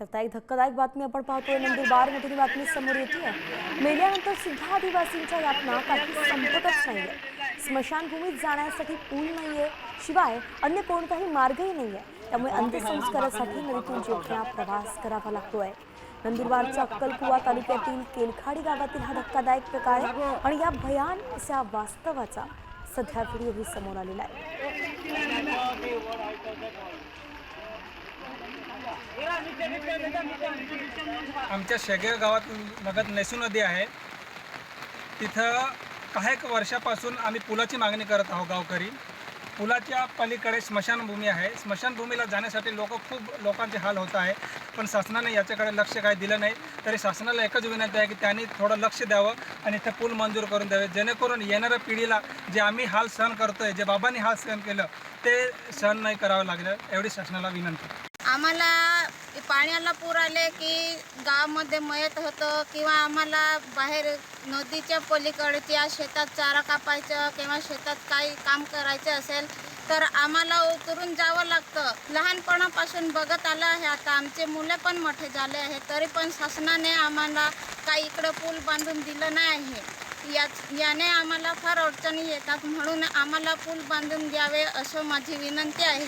तर त्या एक धक्कादायक बातमी आपण पाहतोय. नंदुरबार मधून बातमी समोर येते मेल्यानंतर सुद्धा आदिवासींच्या यातना काही संपतच नाहीये स्मशानभूमीत जाण्यासाठी पूल नाहीये. शिवाय अन्य कोणताही मार्गही नाहीये. त्यामुळे अंत्यसंस्कारासाठी नदीतून जेवढा प्रवास करावा लागतोय. नंदुरबारच्या अक्कलकुवा तालुक्यातील केलखाडी गावातील हा धक्कादायक प्रकार आहे आणि या भयान अशा वास्तवाचा सध्या व्हिडिओही समोर आलेला आहे. आमच्या शेगाव गावात लगत नेसू नदी आहे. तिथं काही वर्षापासून आम्ही पुलाची मागणी करत आहोत गावकरी. पुलाच्या पलीकडे स्मशानभूमी आहे. स्मशानभूमीला जाण्यासाठी लोक खूप लोकांचे हाल होत आहे. पण शासनाने याच्याकडे लक्ष काही दिलं नाही. तरी शासनाला एकच विनंती आहे की त्यांनी थोडं लक्ष द्यावं आणि ते पूल मंजूर करून द्यावे. जेणेकरून येणाऱ्या पिढीला जे आम्ही हाल सहन करतोय जे बाबांनी हाल सहन केलं ते सहन नाही करावं लागलं एवढी शासनाला विनंती. आम्हाला पाण्याला पूर आले की गावामध्ये मयत होतं किंवा आम्हाला बाहेर नदीच्या पलीकडच्या शेतात चारा कापायचं किंवा शेतात काही काम करायचं असेल तर आम्हाला उतरून जावं लागतं. लहानपणापासून बघत आलं आहे आता. आमचे मुलं पण मोठे झाले आहे तरी पण शासनाने आम्हाला काही इकडं पूल बांधून दिलं नाही. आहे या याने आम्हाला फार अडचणी येतात. म्हणून आम्हाला पूल बांधून द्यावे असं माझी विनंती आहे.